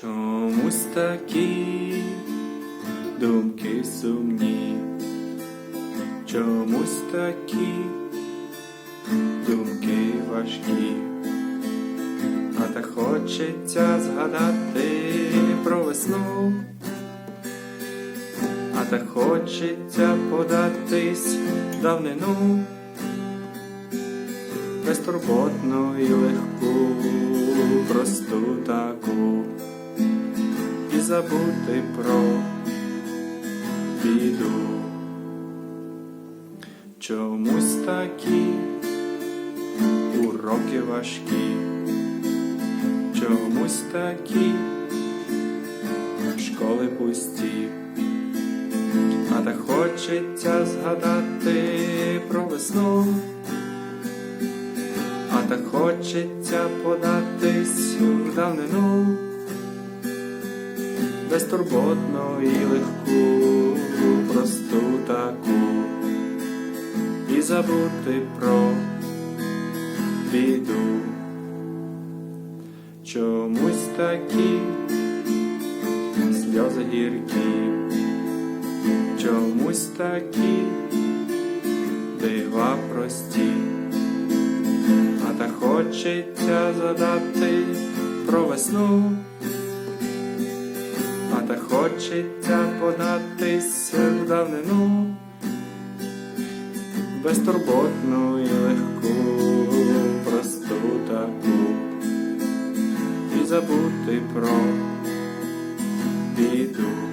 Чомусь такі думки сумні, чомусь такі думки важкі, а так хочеться згадати про весну, а так хочеться податись в давнину, безтурботну легку, просту таку і забути про біду. Чомусь такі уроки важкі, чомусь такі школи пусті, а так хочеться згадати про весну, а так хочеться податись в давнину безтурботну і легку, просту таку, і забути про біду. Чомусь такі сльози гіркі, чомусь такі дива прості, а так хочеться задати про весну. А так хочеться податися в давнину, безтурботну і легку, просту таку, і забути про біду.